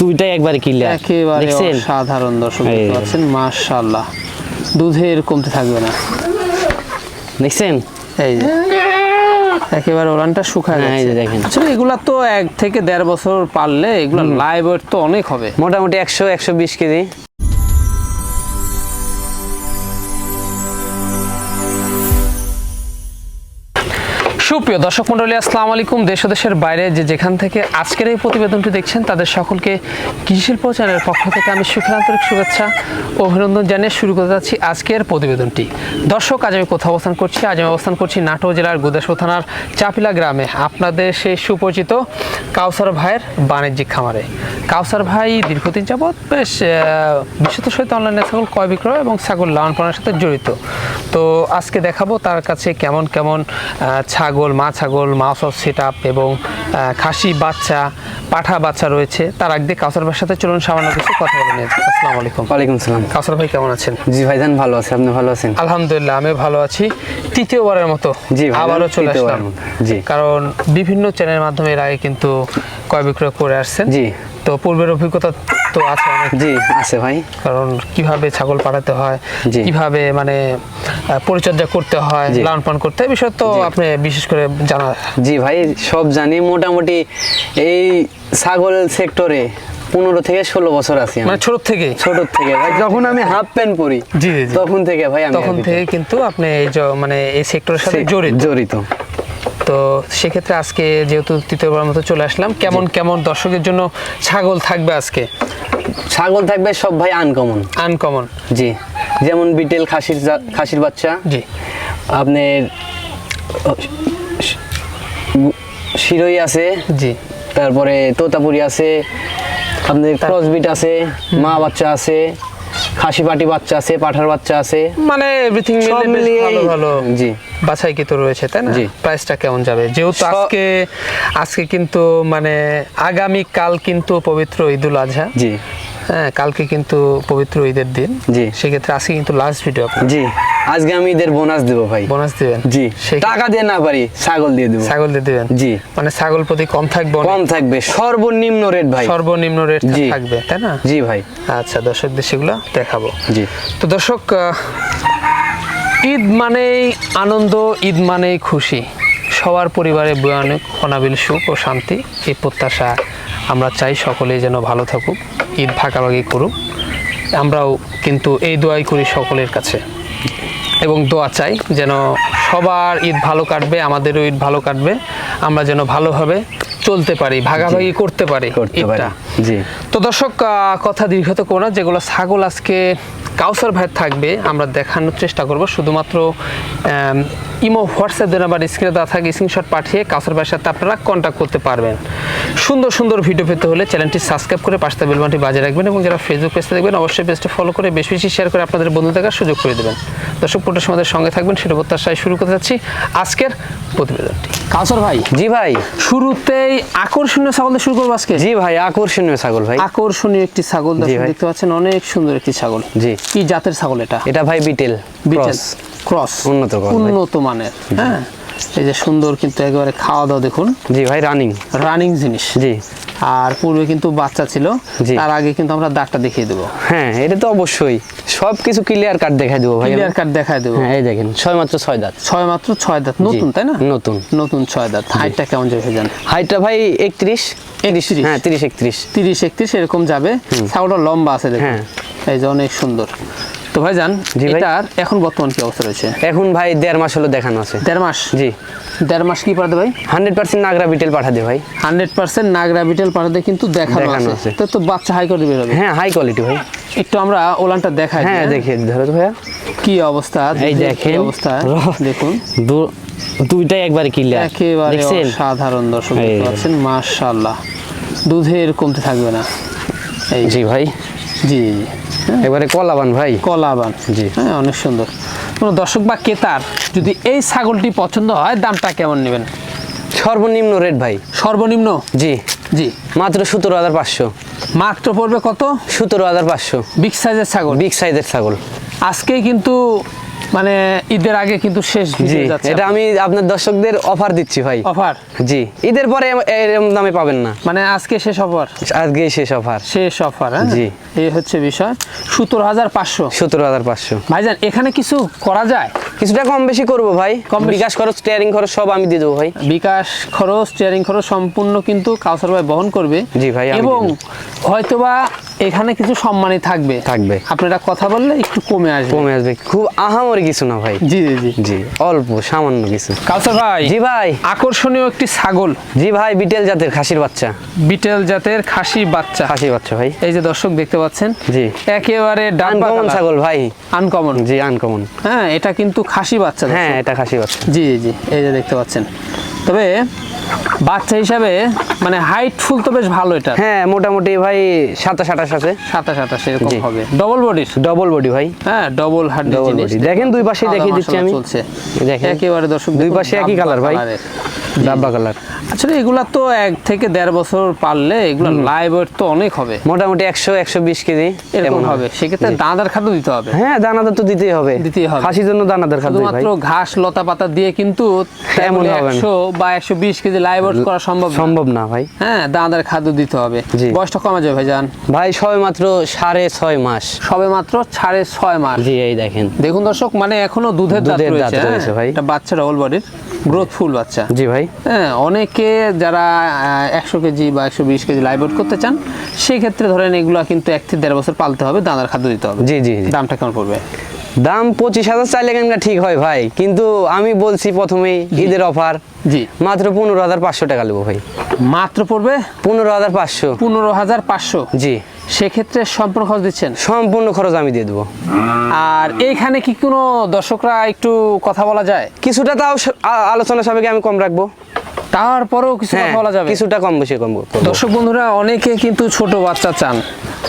দুইটাই একবারে ক্লিয়ার একেবারে সাধারণ দর্শক দেখতে পাচ্ছেন মাশাআল্লাহ। দুধের কমতে থাকবে না। দেখছেন? এই যে। একেবারে ওরানটা শুকায় গেছে এই যে দেখেন। আসলে এগুলা তো এক থেকে দেড় বছর পারলে এগুলা লাইভ তো অনেক হবে। মোটামুটি একশো একশো বিশ কেজি। সুপ্রিয় দর্শক মন্ডলী আসসালামু আলাইকুম। দেশ দেশের বাইরে যে যেখান থেকে আজকের এই প্রতিবেদনটি দেখছেন তাদের সকলকে কৃষি শিল্প চ্যানেলের পক্ষ থেকে আমি সুখের শুভেচ্ছা ও অভিনন্দন জানিয়ে শুরু করতে যাচ্ছি আজকের প্রতিবেদনটি। দর্শক আজ আমি কোথাও অবস্থান করছি? আজ আমি অবস্থান করছি নাটোর জেলার গুদাসপুর থানার চাপিলা গ্রামে। আপনাদের সেই সুপরিচিত কাউসার ভাইয়ের বাণিজ্যিক খামারে। কাউসার ভাই দীর্ঘদিন যাবৎ বেশ আহ, বিশেষত সহিত অনলাইনে ছাগল ক্রয় বিক্রয় এবং ছাগল লালন পালনের সাথে জড়িত। তো আজকে দেখাবো তার কাছে কেমন কেমন আহ, ছাগল মা ছাগল মাউস অফ সেট এবং খাসি বাচ্চা পাঠা বাচ্চা রয়েছে। তার আগে কাউসার ভাইয়ের সাথে চলুন সামান্য কিছু কথা বলে নিয়ে আসসালামু আলাইকুম। ওয়ালাইকুম সালাম। কাউসার ভাই কেমন আছেন? জি ভাইজান ভালো আছে। আপনি ভালো আছেন? আলহামদুলিল্লাহ আমি ভালো আছি। তৃতীয়বারের মতো জি ভাই, আবারও চলে আসলাম। জি। কারণ বিভিন্ন চ্যানেলের মাধ্যমে এর আগে কিন্তু ক্রয় বিক্রয় করে আসছেন। জি। তো পূর্বের অভিজ্ঞতা তো আছে অনেক। জি আছে ভাই। কারণ কীভাবে ছাগল পাঠাতে হয় কীভাবে মানে পরিচর্যা করতে হয় লালন পালন করতে হয় বিষয় তো আপনি বিশেষ করে জানা জি ভাই সব জানি। মোটামুটি এই ছাগল সেক্টরে পনেরো থেকে ষোলো বছর আছি। মানে ছোট থেকে? ছোট থেকে ভাই। যখন আমি হাফ প্যান্ট পরি জি। তখন থেকে ভাই তখন থেকে কিন্তু আপনি এই মানে এই সেক্টরের সাথে জড়িত। জড়িত। তো সেক্ষেত্রে আজকে যেহেতু তৃতীয়বার মতো চলে আসলাম কেমন কেমন দর্শকের জন্য ছাগল থাকবে আজকে? ছাগল থাকবে সব ভাই আনকমন আনকমন জি যেমন বিটেল খাসির খাসির বাচ্চা। জি। আপনার শিরোই আছে। জি। তারপরে তোতাপুরি আছে। আপনার ক্রসবিট আছে। মা বাচ্চা আছে। খাসি পাটি বাচ্চা আছে পাঠার বাচ্চা আছে। মানে এভরিথিং মিলে ভালো ভালো জি। বাছাই কি তো রয়েছে তাই না। প্রাইসটা কেমন যাবে? যেহেতু আজকে আজকে কিন্তু মানে আগামী কাল কিন্তু পবিত্র ঈদুল আজহা। জি। হ্যাঁ কালকে কিন্তু পবিত্র ঈদের দিন। জি। সেক্ষেত্রে আজকে কিন্তু লাস্ট ভিডিও জি। আজকে আমি এদের বোনাস দেবো ভাই। বোনাস দিবেন? জি। টাকা দিয়ে না পারি ছাগল দিয়ে দেবো। ছাগল দিয়ে দিবেন? জি। মানে ছাগল প্রতি কম থাকবে কম থাকবে সর্বনিম্ন রেট ভাই। সর্বনিম্ন রেট থাকবে তাই না? জি ভাই। আচ্ছা দর্শকদের সেগুলো দেখাবো। জি। তো দর্শক ঈদ মানেই আনন্দ ঈদ মানেই খুশি। সবার পরিবারে বয়ে অনেক অনাবিল সুখ ও শান্তি এই প্রত্যাশা আমরা চাই সকলেই যেন ভালো থাকুক ঈদ ভাগাভাগি করুক। আমরাও কিন্তু এই দোয়াই করি সকলের কাছে। এবং দোয়া চাই যেন সবার ঈদ ভালো কাটবে আমাদেরও ঈদ ভালো কাটবে আমরা যেন ভালোভাবে চলতে পারি ভাগাভাগি করতে পারি ঈদটা। জি। তো দর্শক আহ, কথা দীর্ঘত করো যেগুলো ছাগল আজকে কাউসার ভাই থাকবে আমরা দেখানোর চেষ্টা করব। শুধুমাত্র ইমো হোয়াটসঅ্যাপ দেন আবার স্ক্রিনে দেওয়া থাকে স্ক্রিনশট পাঠিয়ে কাউসার ভাইয়ের সাথে আপনারা কন্ট্যাক্ট করতে পারবেন। সুন্দর সুন্দর ভিডিও পেতে হলে চ্যানেলটি সাবস্ক্রাইব করে পাশে বেলবানটি বাজিয়ে রাখবেন এবং যারা ফেসবুক পেজটা দেখবেন অবশ্যই পেজটা ফলো করে বেশি বেশি শেয়ার করে আপনাদের বন্ধু দেখার সুযোগ করে দেবেন। দর্শক পুরোটা সময় সঙ্গে থাকবেন সেটা প্রত্যাশায় শুরু করতে যাচ্ছি আজকের প্রতিবেদনটি। কাউসার ভাই? জি ভাই। শুরুতেই আকর্ষণীয় ছাগল শুরু করব আজকে? জি ভাই আকর্ষণীয় ছাগল ভাই। আকর্ষণীয় একটি ছাগল। দেখতে পাচ্ছেন অনেক সুন্দর একটি ছাগল। জি। কি জাতের ছাগল এটা? এটা ভাই বিটেল বিটেল। ক্রস। ক্রস। উন্নত উন্নত মানের হ্যাঁ? এই যে সুন্দর কিন্তু একেবারে খাওয়া দাওয়া দেখুন। জি ভাই রানিং রানিং জিনিস। জি। আর পূর্বে কিন্তু বাচ্চা ছিল তার আগে কিন্তু আমরা দাগটা দেখিয়ে দেবো। হ্যাঁ এটা তো অবশ্যই। সব কিছু ক্লিয়ার কাট দেখাই দেবো ভাই ক্লিয়ার কাট দেখায় দেবো। হ্যাঁ এই দেখেন ছয় মাত্র ছয় দাঁত। ছয় মাত্র ছয় দাঁত। নতুন তাই না? নতুন। নতুন ছয় দাঁত। হাইটটা কেমন যাবে জান হাইটটা ভাই একত্রিশ। একত্রিশ। হ্যাঁ তিরিশ একত্রিশ। তিরিশ একত্রিশ এরকম যাবে। ছাগলটা লম্বা আছে দেখুন। হ্যাঁ। এই যে অনেক সুন্দর। তো ভাই। যান। এটার এখন বর্তমান কি অবস্থা রয়েছে? এখন ভাই দেড় মাস হলো দেখানো আছে। দেড় মাস? জি। দেড় মাস কি পাঠাতে ভাই? হান্ড্রেড পার্সেন্ট নাগরা বিটেল পাঠাতে ভাই। হান্ড্রেড পার্সেন্ট নাগরা বিটেল পাঠাতে কিন্তু দেখানো আছে। তো তো বাচ্চা হাই করে বেরোবে হ্যাঁ হাই কোয়ালিটি ভাই। একটু আমরা ওলানটা দেখাই হ্যাঁ দেখিয়ে ধরো ভাইয়া। কি অবস্থা? এই দেখেন। অবস্থা? দেখুন। দু- দুইটাই একবারে ক্লিয়ার একেবারে সাধারণ দর্শক দেখতে। পাচ্ছেন মাশাআল্লাহ। দুধের কমতে থাকবে না। এই জি ভাই। জি জি। হ্যাঁ, একবারে কলাবান ভাই। কলাবান। জি। হ্যাঁ অনেক সুন্দর। কোনো দর্শক বা ক্রেতার যদি এই ছাগলটি পছন্দ হয় দামটা কেমন নেবেন? সর্বনিম্ন রেট ভাই। সর্বনিম্ন? জি। জি। মাত্র সতেরো হাজার পাঁচশো। মাত্র পড়বে কত? সতেরো হাজার পাঁচশো। বিগ সাইজের ছাগল। বিগ সাইজের ছাগল। আজকে কিন্তু মানে ঈদের আগে কিন্তু শেষ জি যাচ্ছে এটা আমি আপনার দর্শকদের অফার দিচ্ছি ভাই। অফার জি ঈদের পরে এরম দামে পাবেন না। মানে আজকে শেষ অফার আজকে শেষ অফার শেষ অফার হ্যাঁ? জি। এই হচ্ছে বিষয়। সতেরো হাজার পাঁচশো। সতেরো হাজার পাঁচশো। ভাইজান এখানে কিছু করা যায়? কিছুটা কম বেশি করব ভাই। কম বিকাশ খরচ স্টিয়ারিং খরচ সব আমি দিয়ে দেবো ভাই। বিকাশ খরচ স্টিয়ারিং খরচ সম্পূর্ণ কিন্তু কাউসার ভাই বহন করবে। জি ভাই, এবং হয়তোবা এখানে কিছু সম্মানই থাকবে। থাকবে। আপনারা কথা বললে একটু কমে আসবে। কমে আসবে। খুব আহামরি কিছু না ভাই। জি জি জি। অল্প সামান্য কিছু। কাউসার ভাই জি ভাই। আকর্ষণীয় একটি ছাগল। জি ভাই বিটেল জাতের খাসির বাচ্চা। বিটেল জাতের খাসি বাচ্চা। খাসি বাচ্চা ভাই। এই যে দর্শক দেখতে পাচ্ছেন জি। একেবারে আনকমন ছাগল ভাই। আনকমন জি আনকমন হ্যাঁ এটা কিন্তু খাসি বাচ্চা হ্যাঁ এটা খাসি বাচ্চা। জি জি এই যে দেখতে পাচ্ছেন। তবে বাচ্চা হিসাবে মানে হাইট ফুল তো বেশ ভালো এটা। হ্যাঁ মোটামুটি ভাই সাতাশ আঠাশ আছে? সাতাশ আঠাশ এরকম হবে। ডবল বডি ডবল বডি ভাই। হ্যাঁ ডবল হার্ড জিনিস। দেখেন দুই পাশে দেখিয়ে দিচ্ছি আমি। দেখেন। একেবারে দর্শক দুই পাশে একই কালার ভাই। ডাব্বা কালার। আসলে এগুলা তো এক থেকে দেড় বছর পারলে এগুলো লাইভ তো অনেক হবে। মোটামুটি একশো একশো বিশ কেজি এরকম হবে। সেক্ষেত্রে দানাদার খাদ্য দিতে হবে। হ্যাঁ দানাদার তো দিতেই হবে। দিতেই হবে। খাসির জন্য দানাদার খাদ্য ভাই। শুধুমাত্র ঘাস লতা পাতা দিয়ে কিন্তু এমন হবে না। একশো বা একশো বিশ কেজি লাইভ করা সম্ভব সম্ভব না ভাই। হ্যাঁ দানাদার খাদ্য দিতে হবে। বয়সটা কমা যাবে ভাইজান। ভাই সবে মাত্র সাড়ে ছয় মাস। সবে মাত্র সাড়ে ছয় মাস। জি এই দেখেন। দেখুন দর্শক মানে এখনও দুধের দাঁত রয়েছে হ্যাঁ? ভাই। এটা বাচ্চা ডবল বডির গ্রোথফুল বাচ্চা। জি ভাই। হ্যাঁ অনেকে যারা একশো কেজি বা একশো বিশ কেজি লাইভ করতে চান সেই ক্ষেত্রে ধরেন এগুলো কিন্তু এক থেকে দেড় বছর পালতে হবে দানার খাদ্য দিতে হবে। জি জি দামটা কেমন পড়বে? দাম পঁচিশ হাজার চাইলে কেন ঠিক হয় ভাই? কিন্তু আমি বলছি প্রথমেই ঈদের অফার জি। মাত্র পনেরো হাজার পাঁচশো টাকা নেব ভাই। মাত্র পড়বে? পনেরো হাজার পাঁচশো। পনেরো হাজার পাঁচশো। জি। সেক্ষেত্রে সম্পূর্ণ খরচ দিচ্ছেন? সম্পূর্ণ খরচ আমি দিয়ে দেবো। আর এইখানে কি কোনো দর্শকরা একটু কথা বলা যায়? কিছুটা তাও আলোচনা সাপেক্ষে আমি কম রাখব। তারপরেও কিছু হ্যাঁ কথা বলা যাবে? কিছুটা কম বেশি কম দর্শক বন্ধুরা অনেকে কিন্তু ছোট বাচ্চা চান।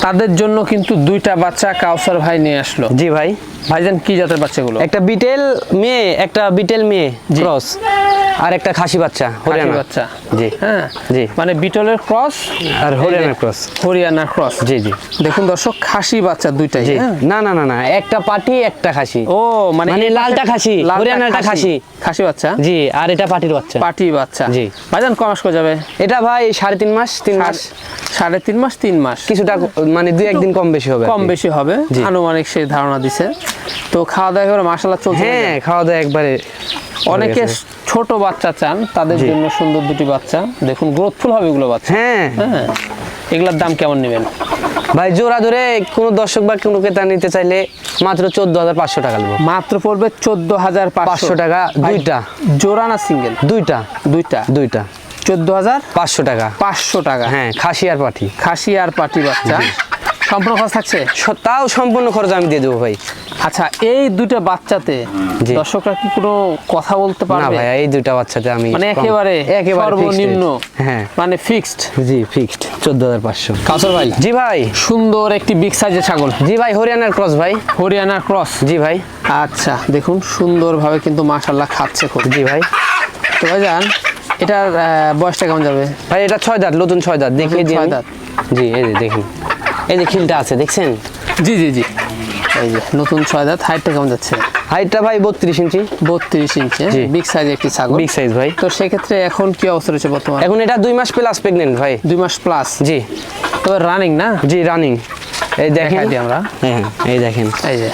তাদের জন্য কিন্তু দুইটা বাচ্চা কাউসার ভাই নিয়ে আসলো। জি ভাই। ভাইজান কি জাতের বাচ্চাগুলো? একটা বিটেল মেয়ে একটা বিটেল মেয়ে। ক্রস। আর একটা খাসি বাচ্চা হরিয়ানা। বাচ্চা। জি। হ্যাঁ? জি। মানে বিটলের ক্রস আর হরিয়ানার ক্রস। হরিয়ানার ক্রস। জি জি। দেখুন দর্শক খাসি বাচ্চা দুইটাই হ্যাঁ? না না না না একটা পাটি একটা খাসি। ও মানে মানে লালটা খাসি, হরিয়ানাটা খাসি। খাসি। বাচ্চা? জি আর এটা পাটির বাচ্চা। পাটি বাচ্চা। জি। ভাইজান ক মাস করে যাবে। এটা ভাই সাড়ে তিন মাস তিন মাস। সাড়ে তিন মাস তিন মাস। কিছুটা মানে দুই একদিন কম বেশি হবে কম বেশি হবে। আনুমানিক সেই ধারণা দিছে। তো খাওয়া দাওয়া করে মাসাল্লাহ চলছে হ্যাঁ খাওয়া দাওয়া একবারে অনেকে ছোট বাচ্চা চান তাদের জন্য সুন্দর দুটি বাচ্চা। দেখুন গ্রোথফুল হবে এগুলো বাচ্চা। হ্যাঁ। হ্যাঁ। এগুলোর দাম কেমন নেবেন? ভাই জোড়া ধরে কোনো দর্শক বা কোনো ক্রেতা নিতে চাইলে মাত্র চোদ্দ হাজার পাঁচশো টাকা নেব। মাত্র পড়বে চোদ্দ হাজার পাঁচশো। টাকা দুইটা। জোড়া না সিঙ্গেল? দুইটা। দুইটা। দুইটা। চোদ্দ হাজার পাঁচশো টাকা। পাঁচশো টাকা। হ্যাঁ খাসি আর পাঠি খাসি আর পাটি বাচ্চা। সম্পূর্ণ খরচ থাকছে? তাও সম্পূর্ণ খরচ আমি দিয়ে দেবো ভাই। আচ্ছা এই দুইটা বাচ্চাতে। দর্শকরা কি কোনো কথা বলতে না পারবে? ভাই এই দুইটা বাচ্চাতে আমি মানে একেবারে একেবারে সর্বনিম্ন হ্যাঁ। মানে ফিক্সড জি ফিক্সড চোদ্দ হাজার পাঁচশো। কাউসার ভাই। জি ভাই। সুন্দর একটি বিগ সাইজের ছাগল। জি ভাই হরিয়ানার ক্রস ভাই। হরিয়ানার ক্রস জি ভাই। আচ্ছা দেখুন সুন্দরভাবে কিন্তু মাশাল্লাহ খাচ্ছে খুব। জি ভাই। তো ভাই যান এটার বয়সটা কেমন যাবে? ভাই এটা ছয় দাঁত নতুন ছয় দাঁত। দেখিয়ে দিই ছয়। দাঁত। জি এই যে দেখুন। এই যে খিলটা আছে দেখছেন? জি জি জি। এই যে নতুন ছয় দাঁত হাইটটা কেমন যাচ্ছে? হাইটটা ভাই বত্রিশ ইঞ্চি। বত্রিশ ইঞ্চি জি। বিগ সাইজ একটি ছাগল। বিগ সাইজ ভাই। তো সেক্ষেত্রে এখন কি অবস্থা রয়েছে বর্তমানে? এখন এটা দুই মাস প্লাস প্রেগনেন্ট ভাই। দুই মাস প্লাস জি। তবে রানিং না? জি রানিং এই দেখেন। আমরা। হ্যাঁ এই দেখেন। এই যে।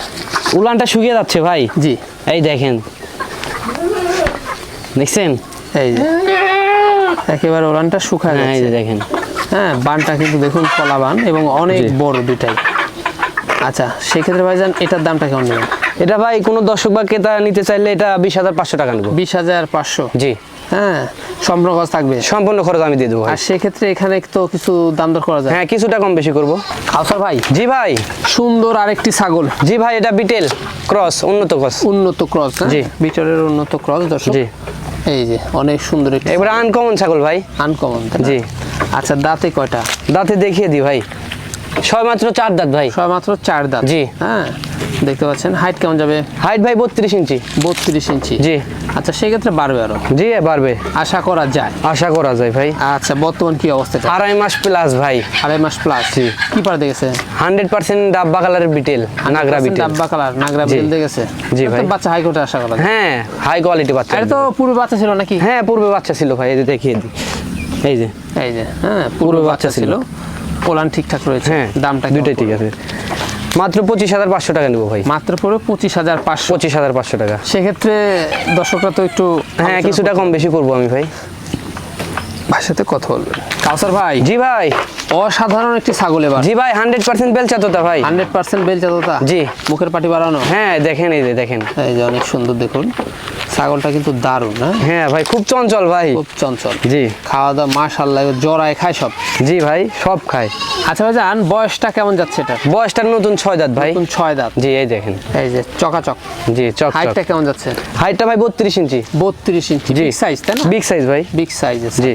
উলানটা শুকিয়ে যাচ্ছে ভাই। জি। এই দেখেন। দেখছেন? এই যে। একেবারে ওরানটা শুকায় হ্যাঁ এই যে দেখেন। হ্যাঁ বানটা কিন্তু দেখুন কলা বান এবং অনেক বড় দুটাই আচ্ছা সেক্ষেত্রে ভাইজান এটার দামটা কেমন নেবেন? এটা ভাই কোনো দর্শক বা ক্রেতা নিতে চাইলে এটা বিশ হাজার পাঁচশো টাকা নেব। বিশ হাজার পাঁচশো? জি। হ্যাঁ সম্পূর্ণ খরচ থাকবে। সম্পূর্ণ খরচ আমি দিয়ে দেবো ভাই। আর সেক্ষেত্রে এখানে তো কিছু দাম দর করা যায়? হ্যাঁ কিছুটা কম বেশি করব। খাওসার ভাই? জি ভাই। সুন্দর আরেকটি ছাগল। জি ভাই এটা বিটেল ক্রস উন্নত ক্রস। উন্নত ক্রস জি। বিটেলের উন্নত ক্রস দর্শক। জি। এই যে অনেক সুন্দর একটি এবার আনকমন ছাগল ভাই। আনকমন জি। আচ্ছা দাঁতে কয়টা? দাঁতে দেখিয়ে দি ভাই। ছয় মাত্র চার দাঁত ভাই। ছয় মাত্র চার দাঁত। জি। হ্যাঁ দেখতে পাচ্ছেন হাইট কেমন যাবে? হাইট ভাই বত্রিশ ইঞ্চি। বত্রিশ ইঞ্চি। জি। আচ্ছা সেক্ষেত্রে বাড়বে আরও? জি বাড়বে। আশা করা যায়। আশা করা যায় ভাই। আচ্ছা বর্তমান কি অবস্থা? আড়াই মাস প্লাস ভাই। আড়াই মাস প্লাস জি। কি পার দেখেছে? হান্ড্রেড পার্সেন্ট ডাব্বা কালারের বিটেল নাগরা বিটেল ডাব্বা কালার নাগরা। বিল দেখেছে? জি ভাই। বাচ্চা হাইকোর্টে আশা করা হ্যাঁ হাই কোয়ালিটি বাচ্চা। আরে তো পূর্বে বাচ্চা ছিল নাকি? হ্যাঁ পূর্বে বাচ্চা ছিল ভাই এই যে দেখিয়ে দিই এই যে। এই যে হ্যাঁ পূর্বে বাচ্চা ছিল। পোলান ঠিকঠাক রয়েছে হ্যাঁ দামটা দুইটাই ঠিক আছে। মাত্র পঁচিশ হাজার পাঁচশো টাকা নেব ভাই। মাত্র পড়বে পঁচিশ হাজার পাঁচশো। পঁচিশ হাজার পাঁচশো টাকা। সেক্ষেত্রে দর্শকরা তো একটু হ্যাঁ কিছুটা কম বেশি করব আমি ভাই। ভাইয়ের সাথে কথা বলবেন। কাউসার ভাই জি ভাই। অসাধারণ একটি ছাগল এবার। জি ভাই হান্ড্রেড পার্সেন্ট বেলচা তো তা ভাই। হান্ড্রেড পার্সেন্ট বেল চাততা? জি। মুখের পাটি বাড়ানো? হ্যাঁ দেখেন এই যে দেখেন। এই যে অনেক সুন্দর দেখুন। ছাগলটা কিন্তু দারুণ হ্যাঁ? হ্যাঁ ভাই খুব চঞ্চল ভাই। খুব চঞ্চল। জি। খাওয়া দাওয়া মাশাল্লাহ জড়ায় খায় সব? জি ভাই সব খায়। আচ্ছা ভাই জান বয়সটা কেমন যাচ্ছে এটা? বয়সটার নতুন ছয় দাঁত ভাই। নতুন ছয় দাঁত। জি এই দেখেন। এই যে চকাচক। জি চক হাইটটা কেমন যাচ্ছে? হাইটটা ভাই বত্রিশ ইঞ্চি। বত্রিশ ইঞ্চি। জি। বিগ সাইজ তাই না? বিগ সাইজ ভাই। বিগ সাইজ জি।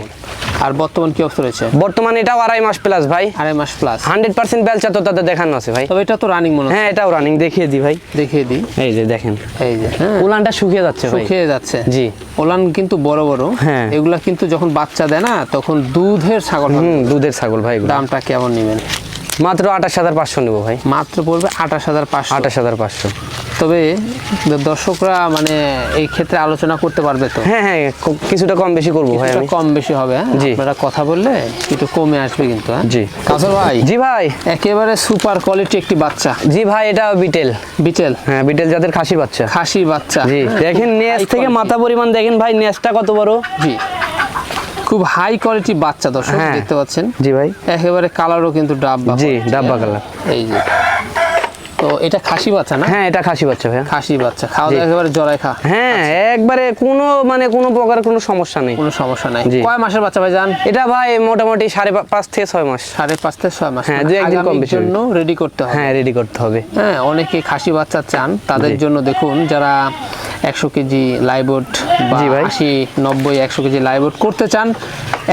আর বর্তমান কি অবস্থা রয়েছে? বর্তমানে এটাও আড়াই মাস প্লাস ভাই। আড়াই মাস প্লাস হান্ড্রেড পার্সেন্ট বেলচা তো তাদের দেখানো আছে ভাই। তবে এটা তো রানিং মনে হয়। হ্যাঁ এটাও রানিং দেখিয়ে দিই ভাই। দেখিয়ে দিই। এই যে দেখেন। এই যে হ্যাঁ। উলানটা শুকিয়ে যাচ্ছে ভাই। শুকিয়ে যাচ্ছে। জি। ওলান কিন্তু বড় বড়। হ্যাঁ। এগুলা কিন্তু যখন বাচ্চা দেয় না তখন দুধের ছাগল। দুধের ছাগল ভাই দামটা কেমন নেবেন? মাত্র আঠাশ হাজার পাঁচশো নেব ভাই। মাত্র পড়বে আঠাশ হাজার পাঁচশো। আঠাশ হাজার পাঁচশো। তবে দর্শকরা মানে এই ক্ষেত্রে আলোচনা করতে পারবে তো? হ্যাঁ হ্যাঁ কিছুটা কম বেশি করব ভাই আমি। কম বেশি হবে হ্যাঁ? জি। আপনারা কথা বললে একটু কমে আসবে কিন্তু হ্যাঁ? জি। কাসর ভাই। জি ভাই। একেবারে সুপার কোয়ালিটি একটি বাচ্চা। জি ভাই এটা বিটেল। বিটেল? হ্যাঁ বিটেল জাতের খাসি বাচ্চা। খাসি বাচ্চা। জি দেখেন নেস থেকে মাথা পরিমাণ দেখেন ভাই নেসটা কত বড়? জি। খুব হাই কোয়ালিটি বাচ্চা দর্শক হ্যাঁ। দেখতে পাচ্ছেন জি ভাই একেবারে কালারও কিন্তু ডাব্বা জি, ডাব্বা। কালার। এই যে তো এটা খাসি বাচ্চা না? হ্যাঁ এটা খাসি বাচ্চা ভাই খাসি বাচ্চা। খাওয়া। দাওয়া একেবারে জড়াই খা। হ্যাঁ একবারে কোনো মানে কোনো প্রকার কোনো সমস্যা নেই। কোনো সমস্যা নাই। কয় মাসের বাচ্চা ভাই যান এটা ভাই মোটামুটি সাড়ে পাঁচ থেকে ছয় মাস। সাড়ে পাঁচ থেকে ছয় মাস। হ্যাঁ, দু একদিন কম বেশি জন্য রেডি করতে হবে। হ্যাঁ রেডি করতে হবে। হ্যাঁ অনেকে খাসি বাচ্চা চান। তাদের জন্য দেখুন যারা একশো কেজি লাইবোট বা আশি নব্বই একশো কেজি লাইবোট করতে চান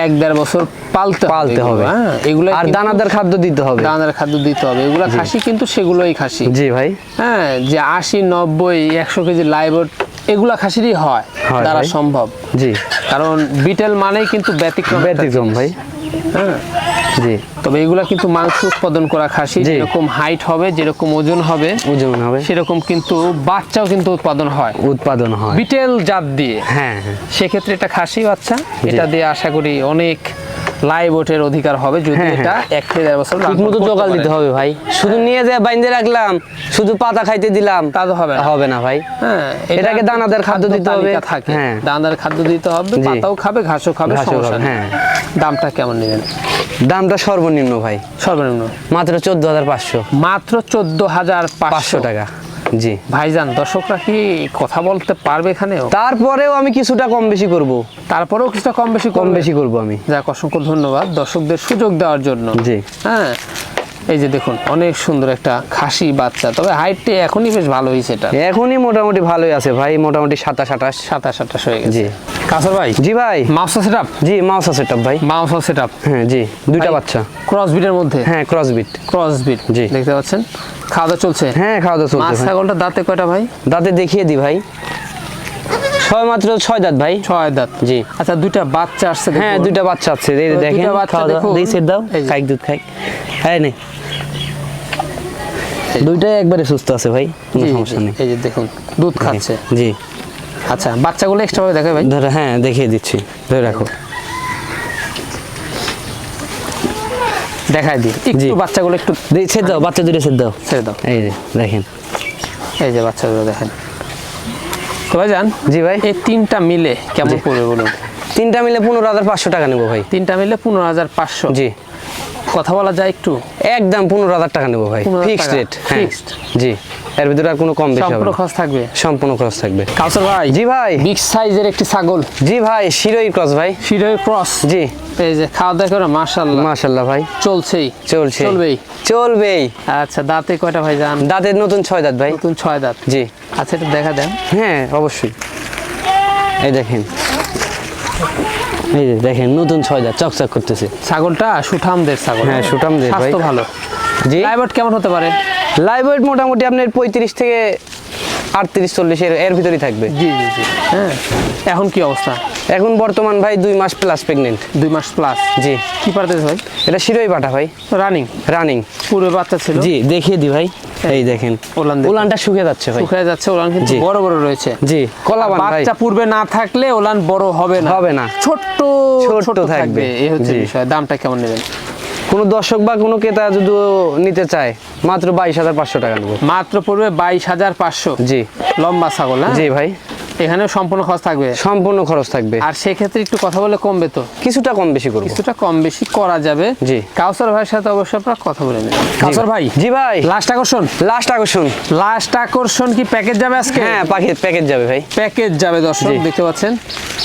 এক দেড় বছর পালতে পালতে হবে। হ্যাঁ এগুলো আর দানাদার খাদ্য দিতে হবে। দানাদার খাদ্য দিতে হবে। এগুলো খাসি কিন্তু সেগুলোই খাসি। জি ভাই। হ্যাঁ যে আশি নব্বই একশো কেজি লাইবোট এগুলা খাসিরই হয় দ্বারা সম্ভব। জি। কারণ বিটেল মানেই কিন্তু ব্যতিক্রম ব্যতিক্রম ভাই। হ্যাঁ। জি। তবে এগুলা কিন্তু মাংস উৎপাদন করা খাসি। যেরকম হাইট হবে যেরকম ওজন হবে ওজন হবে। সেরকম কিন্তু বাচ্চাও কিন্তু উৎপাদন হয়। উৎপাদন হয়। বিটেল জাত দিয়ে। হ্যাঁ হ্যাঁ। সেক্ষেত্রে এটা খাসি বাচ্চা। এটা দিয়ে আশা করি অনেক লাইভ ওটের অধিকার হবে যদি হ্যাঁ, এটা এক থেকে দেড় বছর ঠিক মতো জোগাল দিতে হবে ভাই। শুধু নিয়ে যায় বাইন্দে রাখলাম শুধু পাতা খাইতে দিলাম তা তো হবে হবে না ভাই। হ্যাঁ এটাকে দানাদার খাদ্য দিতে হবে। থাকে। হ্যাঁ। দানাদার খাদ্য দিতে হবে। পাতাও খাবে ঘাসও খাবে সমস্যা হ্যাঁ। দামটা কেমন নেবেন? দামটা সর্বনিম্ন ভাই। সর্বনিম্ন। মাত্র চোদ্দ হাজার পাঁচশো। মাত্র চোদ্দ হাজার পাঁচশো টাকা। জি। ভাইজান দর্শকরা কি কথা বলতে পারবে এখানেও? তারপরেও আমি কিছুটা কম বেশি করব। তারপরেও কিছুটা কম বেশি কম বেশি করব আমি। যাক অসংখ্য ধন্যবাদ দর্শকদের সুযোগ দেওয়ার জন্য। জি। হ্যাঁ এই যে দেখুন অনেক সুন্দর একটা খাসি বাচ্চা। তবে হাইটটি এখনই বেশ ভালো হয়েছে এটা। এখনই মোটামুটি ভালোই আছে ভাই মোটামুটি সাতাশ আঠাশ। সাতাশ আঠাশ হয়ে গেছে। জি। কাসর ভাই? জি ভাই। মাউসা সেট আপ জি মাউস টপ ভাই। মাউসা সেটআপ? হ্যাঁ জি দুইটা বাচ্চা। ক্রস বিটের মধ্যে? হ্যাঁ ক্রস বিট ক্রস বিট জি। দেখতে পাচ্ছেন? খাওয়া দাওয়া চলছে? হ্যাঁ খাওয়া দাওয়া চলছে ভাই। ছাগলটা দাঁতে কয়টা ভাই? দাঁতে দেখিয়ে দি ভাই। ছয় মাত্র ছয় দাঁত ভাই। ছয় দাঁত। জি। আচ্ছা দুইটা বাচ্চা আসছে হ্যাঁ দুইটা বাচ্চা আছে এই দেখেন খাওয়া দাওয়া। দেই সেট দাও। খাইক দুধ খাইক। হ্যাঁ নেই দুইটাই একবারে সুস্থ আছে ভাই কোনো সমস্যা নেই। এই যে দেখুন দুধ খাচ্ছে। জি। আচ্ছা বাচ্চাগুলো এক্সট্রা ভাবে দেখে ভাই। ধরো হ্যাঁ দেখিয়ে দিচ্ছি। ধরে রাখো। দেখাই দিই। একটু। বাচ্চাগুলো একটু সেট দাও বাচ্চা দুটো সেট দাও। ছেড়ে দাও। এই যে দেখেন। এই যে বাচ্চাগুলো দেখেন তো ভাই যান জি ভাই। এই তিনটা মিলে কেমন পড়বে বলুন? তিনটা মিলে পনেরো হাজার পাঁচশো টাকা নেব ভাই। তিনটা মিলে পনেরো হাজার পাঁচশো। জি। কথা বলা যায় একটু? একদম পনেরো হাজার টাকা নেব ভাই। 15,000 ফিক্সড রেট হ্যাঁ। জি। এর ভিতরে আর কোনো কম বেশি হবে সম্পূর্ণ খরচ থাকবে? সম্পূর্ণ খরচ থাকবে। কাউসার ভাই জি ভাই। বিগ সাইজের একটি ছাগল। জি ভাই শিরোই ক্রস ভাই। শিরোই ক্রস জি। এই যে খাওয়া দাওয়া করে মাশাল্লাহ মাশাল্লাহ ভাই। চলছেই। চলছে চলবেই। চলবেই। আচ্ছা দাঁতে কয়টা ভাই নতুন ছয় দাঁত ভাই। নতুন ছয় দাঁত। জি। আচ্ছা এটা দেখা দেন। হ্যাঁ অবশ্যই। এই দেখেন। এই যে দেখেন নতুন ছয় দাঁত চকচক করতেছে। ছাগলটা সুঠামদের ছাগল। হ্যাঁ, সুঠামদের ভাই। স্বাস্থ্য ভালো। জি। লাইভ কেমন হতে পারে? লাইভ মোটামুটি আপনার পঁয়ত্রিশ থেকে আটত্রিশ চল্লিশ এর এর ভিতরেই থাকবে। জি জি জি। হ্যাঁ। এখন কি অবস্থা? এখন বর্তমান ভাই দুই মাস প্লাস প্রেগনেন্ট দুই মাস প্লাস জি। কি পারতেছে ভাই? এটা শিরোই পাঠা ভাই। রানিং রানিং পূর্বে বাচ্চা ছিল? জি দেখিয়ে দি ভাই। এই দেখেন। ওলান। উলানটা শুকিয়ে যাচ্ছে ভাই। শুকায় যাচ্ছে ওলান কিন্তু বড় বড় রয়েছে। জি কলাবান ভাই। বাচ্চা পূর্বে না থাকলে ওলান বড় হবে না। হবে না। ছোট্ট ছোট্ট ছোট থাকবে। থাকবে। এই হচ্ছে বিষয়। দামটা কেমন নেবেন? কোনো দর্শক বা কোনো ক্রেতা যদি নিতে চায় মাত্র বাইশ হাজার পাঁচশো টাকা নেব। মাত্র পড়বে বাইশ হাজার পাঁচশো। জি। লম্বা ছাগল হ্যাঁ? জি ভাই। এখানে সম্পূর্ণ খরচ থাকবে? সম্পূর্ণ খরচ থাকবে। আর সেক্ষেত্রে একটু কথা বলে কমবে তো? কিছুটা কম বেশি করব। কিছুটা কম বেশি করা যাবে। জি। কাউসার ভাইয়ের সাথে অবশ্যই আপনারা কথা বলে নেবেন। কাউসার ভাই? জি ভাই। লাস্ট আকর্ষণ? লাস্ট আকর্ষণ। লাস্ট আকর্ষণ কি প্যাকেজ যাবে আজকে? হ্যাঁ প্যাকেজ প্যাকেজ যাবে ভাই। প্যাকেজ যাবে দর্শক। দেখতে পাচ্ছেন?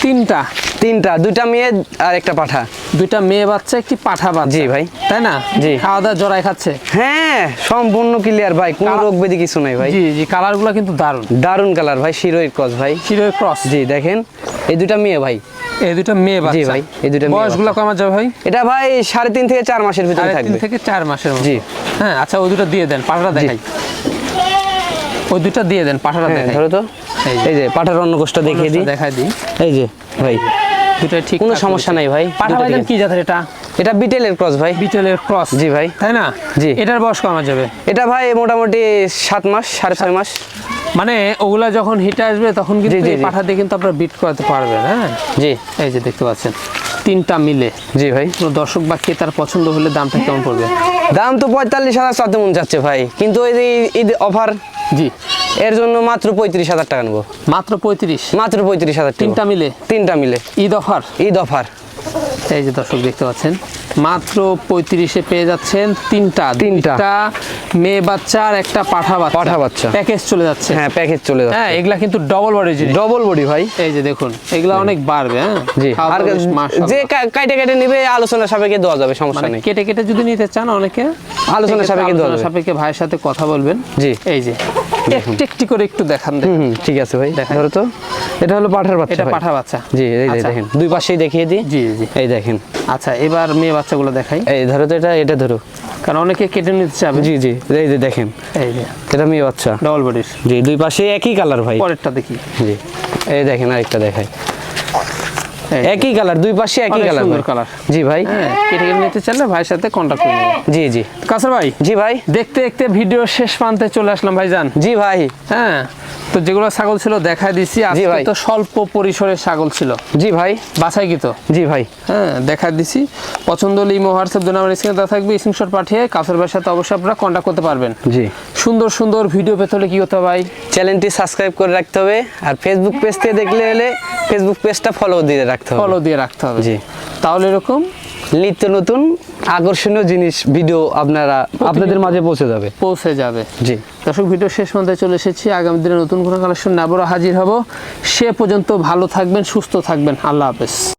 তিনটা। তিনটা দুইটা মেয়ে আর একটা পাঠা। দুইটা মেয়ে বাচ্চা একটি পাঠা বাচ্চা। জি ভাই। তাই না? জি। খাওয়া দাওয়া জড়াই খাচ্ছে। হ্যাঁ সম্পূর্ণ ক্লিয়ার ভাই। কোনো রোগ ব্যাধি কিছু নাই ভাই। জি জি কালারগুলো কিন্তু দারুণ। দারুণ কালার ভাই শিরোই ক্রস ভাই। ক্রস। জি দেখেন। এই দুইটা মেয়ে ভাই। এই দুটো মেয়ে বাচ্চা। ভাই, এই দুইটা মেয়ে বয়স কমা যাবে ভাই? এটা ভাই সাড়ে তিন থেকে চার মাসের ভিতরে তিন থেকে মাসের জি। হ্যাঁ আচ্ছা ওই দুটো দিয়ে দেন দেখাই। ওই দুটো দিয়ে দেন হ্যাঁ দেখাই। ধরো তো। এই যে। অন্য কোষটা দেখিয়ে দিই। দেখাই দিই। এই যে ভাই। দুটো ঠিক কোনো সমস্যা নাই ভাই পাঠা দুটো ভাই কি জাতের এটা? এটা বিটেলের ক্রস ভাই। বিটেলের ক্রস। জি ভাই। তাই না? জি। এটার বয়স কমা যাবে? এটা ভাই মোটামুটি সাত মাস সাড়ে ছয় মাস। মানে ওগুলা যখন হিটে আসবে তখন কিন্তু। পাঠা দিয়ে কিন্তু আপনারা বিট করাতে পারবেন হ্যাঁ? জি। এই যে দেখতে পাচ্ছেন তিনটা মিলে। জি ভাই। দর্শক বা ক্রেতার পছন্দ হলে দামটা কেমন পড়বে? দাম তো পঁয়তাল্লিশ হাজার চাতে মন যাচ্ছে ভাই। কিন্তু ওই যে ঈদ অফার জি। এর জন্য মাত্র পঁয়ত্রিশ হাজার টাকা নেব মাত্র পঁয়ত্রিশ। মাত্র পঁয়ত্রিশ হাজার তিনটা মিলে। তিনটা মিলে। ঈদ অফার ঈদ অফার এই যে দর্শক দেখতে পাচ্ছেন মাত্র পঁয়ত্রিশে পেয়ে যাচ্ছেন তিনটা তিনটা। মেয়ে বাচ্চা আর একটা পাঠা বাচ্চা পাঠা বাচ্চা। প্যাকেজ চলে যাচ্ছে হ্যাঁ প্যাকেজ চলে যাচ্ছে হ্যাঁ এগুলা কিন্তু ডবল বডি জিনিস ডবল বডি ভাই এই যে দেখুন এগুলা অনেক বাড়বে হ্যাঁ জি আর। যে কা- কাইটে কাইটে নিবে আলোচনা সাপেক্ষে দেওয়া যাবে সমস্যা মানে নেই কেটে কেটে যদি নিতে চান অনেকে আলোচনা সাপেক্ষে দেওয়া যাবে। সাপেক্ষে ভাইয়ের সাথে কথা বলবেন জি। এই যে একটু করে একটু দেখান ঠিক আছে ভাই ধরো তো। এটা হলো পাঠার বাচ্চা এটা পাঠা বাচ্চা। জি এই আচ্ছা। দেখেন দুই পাশেই দেখিয়ে দিই। জি জি। এই দেখেন। আচ্ছা এবার মেয়ে বাচ্চাগুলো দেখাই। এই ধরো তো এটা এটা ধরো। কারণ অনেকে কেটে নিতে চাবে। জি জি এই যে দেখেন। এই যে। এটা মেয়ে বাচ্চা। ডবল বডির জি দুই পাশে একই কালার ভাই। পরেরটা দেখি। জি এই দেখেন আরেকটা দেখাই। একই কালার দুই পাশে একই কালার সুন্দর কালার জি ভাই। হ্যাঁ কেটে নিতে চাইলে ভাইয়ের সাথে কন্ট্যাক্ট করে নেবেন। জি জি। কাসার ভাই জি ভাই। দেখতে দেখতে ভিডিও শেষ প্রান্তে চলে আসলাম ভাইজান। জি ভাই। হ্যাঁ। তো যেগুলো ছাগল ছিল দেখাই দিছি। আজকে। তো স্বল্প পরিসরের ছাগল ছিল। জি ভাই। বাছাই কি তো? জি ভাই। হ্যাঁ দেখা দিছি। পছন্দ হলে ইমো হোয়াটসঅ্যাপ দুই নাম্বার স্ক্রিনে দেওয়া থাকবে। স্ক্রিনশট পাঠিয়ে কাসর ভাইয়ের সাথে অবশ্যই আপনারা কন্ট্যাক্ট করতে পারবেন। জি। সুন্দর সুন্দর ভিডিও পেতে হলে কি হতে হবে ভাই? চ্যানেলটি সাবস্ক্রাইব করে রাখতে হবে। আর ফেসবুক পেজ থেকে দেখলে হলে ফেসবুক পেজটা ফলো দিয়ে রাখতে হবে। ফলো দিয়ে রাখতে হবে। জি। তাহলে এরকম নিত্য নতুন আকর্ষণীয় জিনিস ভিডিও আপনারা আপনাদের মাঝে পৌঁছে যাবে। পৌঁছে যাবে। জি। দর্শক ভিডিও শেষ মধ্যে চলে এসেছি। আগামী দিনে নতুন কোনো কালেকশন আবারও হাজির হব। সে পর্যন্ত ভালো থাকবেন সুস্থ থাকবেন। আল্লাহ হাফেজ।